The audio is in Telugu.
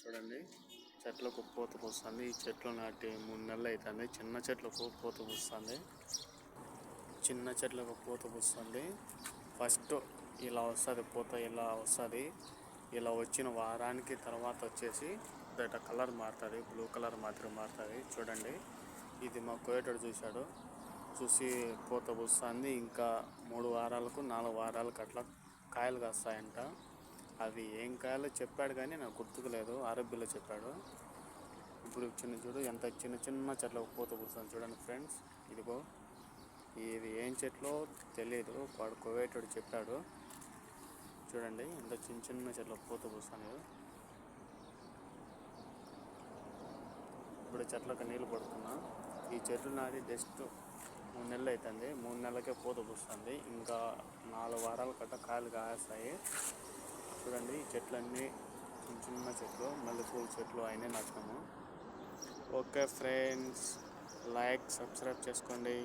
చూడండి. చెట్లకు పూత పూస్తుంది. ఈ చెట్లు నాటి మూడు నెలలు అవుతుంది చిన్న చెట్లకు పూత పూస్తుంది. చిన్న చెట్లకు పూత పూస్తుంది. ఫస్ట్ ఇలా వస్తుంది పూత ఇలా వస్తుంది. ఇలా వచ్చిన వారానికి తర్వాత వచ్చేసి దట కలర్ మారుతుంది. బ్లూ కలర్ మాత్రం మారుతుంది. చూడండి. ఇది మా కోయేటోడు చూశాడు. చూసి పూత పూస్తుంది. ఇంకా మూడు వారాలకు నాలుగు వారాలకు అట్లా కాయలు కాస్తాయంట. అవి ఏం కాయాలో చెప్పాడు కానీ నాకు గుర్తుకు లేదు అరబ్బీలో చెప్పాడు. ఇప్పుడు చిన్న చూడు ఎంత చిన్న చిన్న చెట్లకు పూత కూర్చొని చూడండి ఫ్రెండ్స్. ఇదిగో ఇది ఏం చెట్లో తెలియదు వాడు కోవేటోడు చెప్పాడు. చూడండి ఎంత చిన్న చిన్న చెట్ల పూత పూస్తాను ఇప్పుడు చెట్లకు నీళ్ళు పడుతున్నా ఈ చెట్లు నాది జస్ట్ మూడు నెలలు అవుతుంది మూడు నెలలకే పూత పూస్తుంది ఇంకా నాలుగు వారాల కట్ట కాయలు కాస్తాయి. చూడండి ఈ చెట్లన్నీ చిన్న చిన్న చెట్లు మల్లెపూల చెట్లు అయినా నాటినాము ఓకే ఫ్రెండ్స్ లైక్ సబ్స్క్రైబ్ చేసుకోండి.